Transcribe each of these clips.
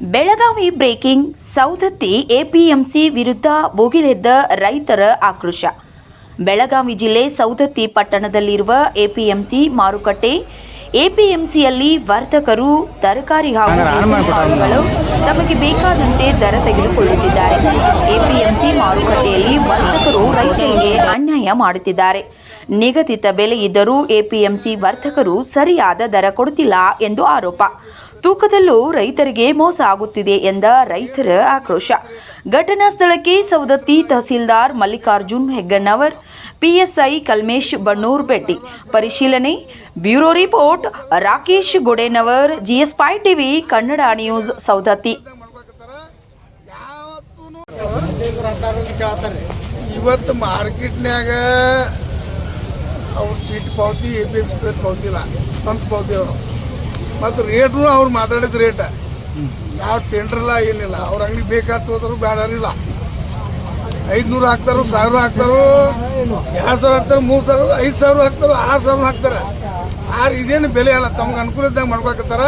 Belagavi breaking Saundatti APMC ವಿರುದ್ಧ ಬೋಗಿಲೆದ್ದ ರೈತರ ಆಕ್ರೋಶ. ಬೆಳಗಾವಿ ಜಿಲ್ಲೆ ಸೌದತ್ತಿ ಪಟ್ಟಣದಲ್ಲಿರುವ ಎಪಿಎಂಸಿ ಮಾರುಕಟ್ಟೆ ಎಪಿಎಂಸಿಯಲ್ಲಿ ವರ್ತಕರು ತರಕಾರಿ ಹಾಗೂ ಕಾಳುಗಳು ತಮಗೆ ಬೇಕಾದಂತೆ ದರ ತೆಗೆದುಕೊಳ್ಳುತ್ತಿದ್ದಾರೆ. ಎಪಿಎಂಸಿ ಮಾರುಕಟ್ಟೆಯಲ್ಲಿ ವರ್ತಕರು ರೈತರಿಗೆ ಅನ್ಯಾಯ ಮಾಡುತ್ತಿದ್ದಾರೆ. ನಿಗದಿತ ಬೆಲೆ ಇದ್ದರೂ ಎಪಿಎಂಸಿ ವರ್ತಕರು ಸರಿಯಾದ ದರ ಕೊಡುತ್ತಿಲ್ಲ ಎಂದು ಆರೋಪ. ತೂಕದಲ್ಲೂ ರೈತರಿಗೆ ಮೋಸ ಆಗುತ್ತಿದೆ ಎಂದ ರೈತರ ಆಕ್ರೋಶ. ಘಟನಾ ಸ್ಥಳಕ್ಕೆ ಸವದತ್ತಿ ತಹಸೀಲ್ದಾರ್ ಮಲ್ಲಿಕಾರ್ಜುನ್ ಹೆಗ್ಗಣ್ಣವರ್ ಪಿಎಸ್ಐ ಕಲ್ಮೇಶ್ ಬಣ್ಣೂರ್ ಭೇಟಿ ಪರಿಶೀಲನೆ ಬ್ಯೂರೋ ರಿಪೋರ್ಟ್ ರಾಕೇಶ್ ಗೊಡೇನವರ್ ಜಿಎಸ್ಪೈ ಟಿವಿ ಕನ್ನಡ ನ್ಯೂಸ್ ಸೌದತ್ತಿ ಇವತ್ತು ಮಾರ್ಕೆಟ್ನ್ಯಾಗ ಅವ್ರ ಚೀಟ್ ಪಾವತಿ ಎ ಪಿ ಎಫ್ ಸಿ ಪಾವತಿಲ್ಲ ಸ್ವಂತ ಪಾವತಿ ಅವರು. ಮತ್ತು ರೇಟ್ನು ಅವ್ರು ಮಾತಾಡಿದ ರೇಟ ಯಾವ ಟೆಂಡ್ರಲ್ಲ ಏನಿಲ್ಲ. ಅವ್ರ ಅಂಗಡಿ ಬೇಕಾದ ಹೋದ್ರು ಬೇಡರಿಲ್ಲ ಐದ್ನೂರು ಹಾಕ್ತಾರೋ ಸಾವಿರ ಹಾಕ್ತಾರೋ ಎರಡು ಸಾವಿರ ಹಾಕ್ತಾರೋ ಮೂರು ಸಾವಿರ ಐದು ಸಾವಿರ ಹಾಕ್ತಾರೋ ಆರು ಸಾವಿರ ಹಾಕ್ತಾರೆ. ಆರು ಇದೇನು ಬೆಲೆ ಅಲ್ಲ ತಮ್ಗೆ ಅನುಕೂಲ ಇದ್ದಾಗ ಮಾಡ್ಬೇಕತ್ತಾರ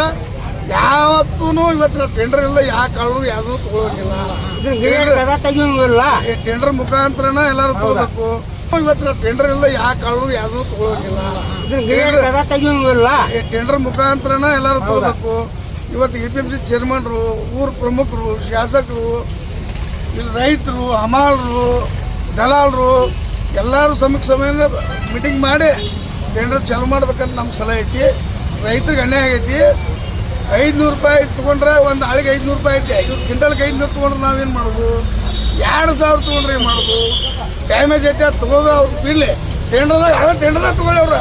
ಯಾವತ್ತೂ ಇವತ್ತು ಟೆಂಡರ್ ಇಲ್ಲ ಯಾವ ಕಾಳು ಯಾವ್ದು ತಗೊಳಂಗಿಲ್ಲ. ಟೆಂಡರ್ ಮುಖಾಂತರನ ಎಲ್ಲಾರು ತಗೋಬೇಕು. ಇವತ್ತಿನ ಟೆಂಡರ್ ಇಲ್ಲ ಯಾವ ಕಾಳು ಯಾವ್ದು ತಗೊಳಂಗಿಲ್ಲ. ಟೆಂಡರ್ ಮುಖಾಂತರನ ಎಲ್ಲಾರು ತಗೋಬೇಕು. ಇವತ್ತು ಎ ಪಿ ಎಂ ಸಿ ಚೇರ್ಮನ್ರು ಊರ್ ಪ್ರಮುಖರು ಶಾಸಕರು ಇಲ್ಲಿ ರೈತರು, ಹಮಾಲರು, ದಲಾಲರು, ಎಲ್ಲರೂ ಸಮೀಕ್ಷ ಸಮಯ ಮೀಟಿಂಗ್ ಮಾಡಿ ಟೆಂಡರ್ ಚಾಲು ಮಾಡ್ಬೇಕಂತ ನಮ್ಮ ಸಲಹೆ ಐತಿ. ರೈತರಿಗೆ ಅನ್ಯಾಯ ಆಗೈತಿ. ಐದುನೂರು ರೂಪಾಯಿ ತಗೊಂಡ್ರೆ ಒಂದು ಆಳಿಗೆ ಐದ್ನೂರು ರೂಪಾಯಿ ಐತಿ. ಐದು ಕ್ವಿಂಟಲ್ಗೆ ಐದುನೂರು ತಗೊಂಡ್ರೆ ನಾವೇನು ಮಾಡೋದು? ಎರಡು ಸಾವಿರ ತಗೊಂಡ್ರೆ ಏನು ಮಾಡೋದು? ಡ್ಯಾಮೇಜ್ ಐತಿ ಅದು ತಗೋದು ಅವ್ರು ಬೀಳಲಿ ಟೆಂಡರ್ದಾಗ ಅದ ಟೆಂಡರ್ದಾಗ ತಗೊಳ್ಳಿ ಅವ್ರ.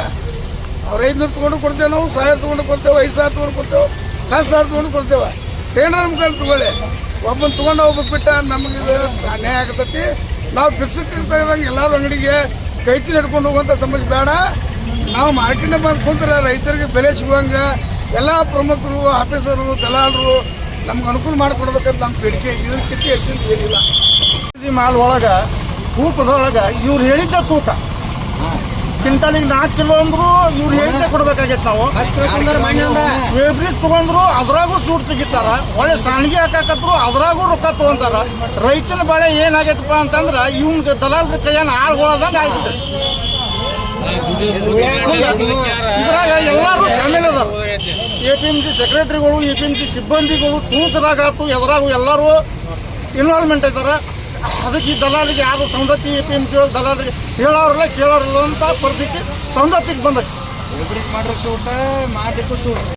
ಅವ್ರು ಐದ್ನೂರು ತಗೊಂಡು ಕೊಡ್ತೇವೆ ನಾವು, ಸಾವಿರ ತಗೊಂಡು ಕೊಡ್ತೇವೆ, ಐದು ಸಾವಿರ ತಗೊಂಡು ಕೊಡ್ತೇವೆ, ಹತ್ತು ಸಾವಿರ ತಗೊಂಡು ಕೊಡ್ತೇವೆ. ಟೆಂಡರ್ ಮುಖಾಂತರ ತಗೊಳ್ಳಿ. ಒಬ್ಬನ ತೊಗೊಂಡು ಹೋಗ್ಬೇಕು ಬಿಟ್ಟ, ನಮಗೆ ಅನ್ಯಾಯ ಆಗತೈತಿ. ನಾವು ಪಿಕ್ಸತ್ ಇರ್ತಾ ಇದ್ದಂಗೆ ಎಲ್ಲಾರು ಅಂಗಡಿಗೆ ಕೈಚಿ ನಡ್ಕೊಂಡು ಹೋಗುವಂಥ ಸಮಸ್ಯೆ ಬೇಡ. ನಾವು ಮಾರ್ಕೆಟ್ನ ಬಂದು ಕುಂತ್ರೆ ರೈತರಿಗೆ ಬೆಲೆ ಸಿಗುವಂಗೆ ಎಲ್ಲ ಪ್ರಮುಖರು, ಆಫೀಸರು, ದಲಾಲರು ನಮ್ಗೆ ಅನುಕೂಲ ಮಾಡಿಕೊಡ್ಬೇಕಂತ ನಮ್ಮ ಬೇಡಿಕೆ. ಇದಕ್ಕಿಂತ ಹೆಚ್ಚಿನ ಏನಿಲ್ಲ. ಮಾಲ್ ಒಳಗ, ತೂಕದೊಳಗೆ ಇವ್ರು ಹೇಳಿದ್ದ ತೂಕ. ಕ್ವಿಂಟಲಿಗೆ ನಾಲ್ಕು ಕಿಲೋ ಅಂದ್ರು ಇವ್ರು ಹೇಳಿದೆ ಕೊಡ್ಬೇಕಾಗಿತ್ತು ನಾವು. ವೇಬ್ರಿಸ್ ತಗೊಂಡ್ರು ಅದ್ರಾಗೂ ಸೂಟ್ ತೆಗಿತಾರ ಒಳ್ಳೆ ಸಾಣಿಗೆ ಹಾಕಾಕತ್ರು ಅದ್ರಾಗೂ ರೊಕ್ಕ ತಗೊಂತಾರ. ರೈತನ ಬಾಳೆ ಏನಾಗೈತಪ್ಪ ಅಂತಂದ್ರ ಇವ್ನ ದಲಾಲ್ ಕೈಯನ್ನ ಆಳ್ಗೊಳದಂಗ ಆಯ್ತು ಇದ್ರಾಗ ಎಲ್ಲಾರು ಶಾಮಿಲ್ ಅದಾರ. ಎ ಪಿ ಎಂ ಸಿ ಸೆಕ್ರೆಟರಿಗಳು ಎ ಪಿ ಎಂ ಸಿ ಸಿಬ್ಬಂದಿಗಳು ತೂಕದಾಗ ಆತು ಎದ್ರಾಗು ಎಲ್ಲರೂ ಇನ್ವಾಲ್ವ್ಮೆಂಟ್ ಇದಾರ. ಅದಕ್ಕೆ ಈ ದಲಾಲಿಗೆ ಯಾರು ಸಂದತಿ ಎ ಪಿ ಎಂ ಸಿ ದಲಾಲಿಗೆ ಹೇಳೋರಲ್ಲ, ಕೇಳೋರಲ್ಲ ಅಂತ ಪರಿಸ್ಥಿತಿ ಸೌಂದತ್ತಿಗೆ ಬಂದೈತಿ. ಮಾಡ್ರೆ ಸೂಟ, ಮಾಡಲಿಕ್ಕೂ ಸೂಟ್.